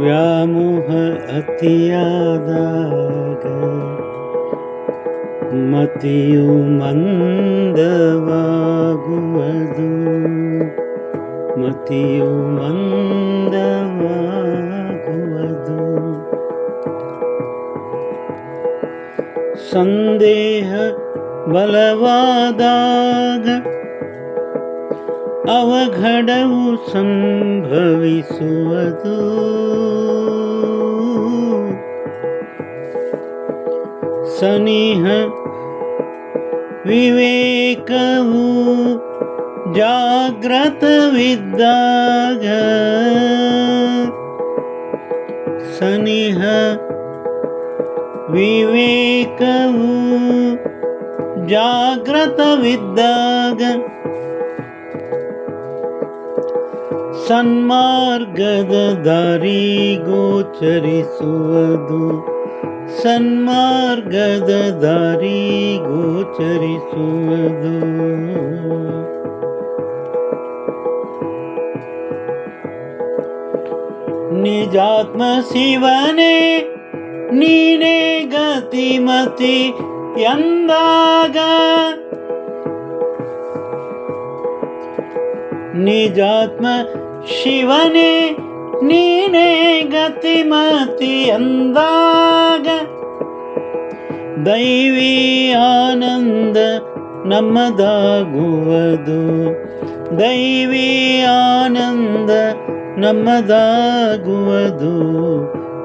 व्यामोह अतियादाग मतियु मन्दवागुवदु मतियु मन्दवागुवदु सन्देह बलवादाग। ಅವಘಡವು ಸಂಭವಿಸುವುದು ಸನಿಹ ವಿವೇಕವು ಜಾಗ್ರತವಿದ್ದಾಗ ಸನಿಹ ವಿವೇಕವು ಜಾಗ್ರತವಿದ್ದಾಗ ಸನ್ಮಾರ್ಗದ ದಾರಿ ಗೋಚರಿಸುವುದು ಸನ್ಮಾರ್ಗದ ದಾರಿ ಗೋಚರಿಸುವುದು ನಿಜಾತ್ಮ ಶಿವನೇ ನೀನೇ ಗತಿಮತಿ ಎಂದಾಗ. ನಿಜಾತ್ಮ ಶಿವನೇ ನೀನೇ ಗತಿಮತಿ ಎಂದಾಗ ದೈವಿ ಆನಂದ ನಮ್ಮದಾಗುವುದು. ದೈವಿ ಆನಂದ ನಮ್ಮದಾಗುವುದು.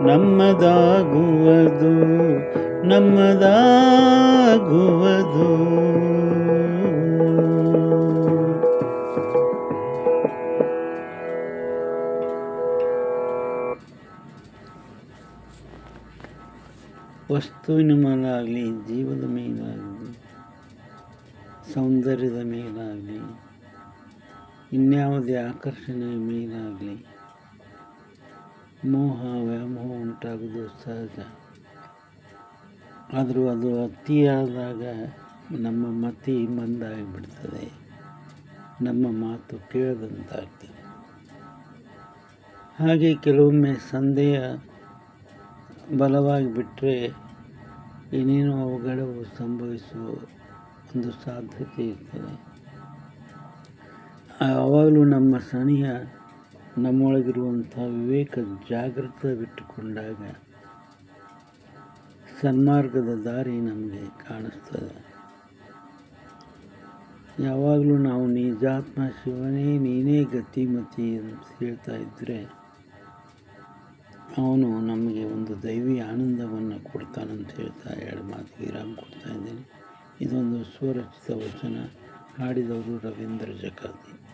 ನಮ್ಮದಾಗುವುದು. ನಮ್ಮದಾಗುವುದು. ವಸ್ತುವಿನ ಮೇಲಾಗಲಿ, ಜೀವದ ಮೇಲಾಗಲಿ, ಸೌಂದರ್ಯದ ಮೇಲಾಗಲಿ, ಇನ್ಯಾವುದೇ ಆಕರ್ಷಣೆಯ ಮೇಲಾಗಲಿ, ಮೋಹ, ವ್ಯಾಮೋಹ ಉಂಟಾಗುವುದು ಸಹಜ. ಆದರೂ ಅದು ಅತಿಯಾದಾಗ ನಮ್ಮ ಮತಿ ಮಂದಾಗಿಬಿಡ್ತದೆ. ನಮ್ಮ ಮಾತು ಕೇಳದಂತಾಗ್ತದೆ. ಹಾಗೆ ಕೆಲವೊಮ್ಮೆ ಸಂದೇಹ ಬಲವಾಗಿ ಬಿಟ್ಟರೆ ಏನೇನೋ ಅವಘಡವು ಸಂಭವಿಸುವ ಒಂದು ಸಾಧ್ಯತೆ ಇರ್ತದೆ. ಯಾವಾಗಲೂ ನಮ್ಮ ಸನಿಹ ನಮ್ಮೊಳಗಿರುವಂಥ ವಿವೇಕ ಜಾಗೃತ ಬಿಟ್ಟುಕೊಂಡಾಗ ಸನ್ಮಾರ್ಗದ ದಾರಿ ನಮಗೆ ಕಾಣಿಸ್ತದೆ. ಯಾವಾಗಲೂ ನಾವು ನಿಜಾತ್ಮ ಶಿವನೇ, ನೀನೇ ಗತಿಮತಿ ಅಂತ ಹೇಳ್ತಾ ಇದ್ದರೆ ಅವನು ನಮಗೆ ಒಂದು ದೈವಿ ಆನಂದವನ್ನು ಕೊಡ್ತಾನಂತ ಹೇಳ್ತಾ ಎರಡು ಮಾತು ವಿರಾಮ ಕೊಡ್ತಾ ಇದ್ದೀನಿ. ಇದೊಂದು ಸ್ವರಚಿತ ವಚನ. ಹಾಡಿದವರು ರವೀಂದ್ರ ಜಕಾತಿ.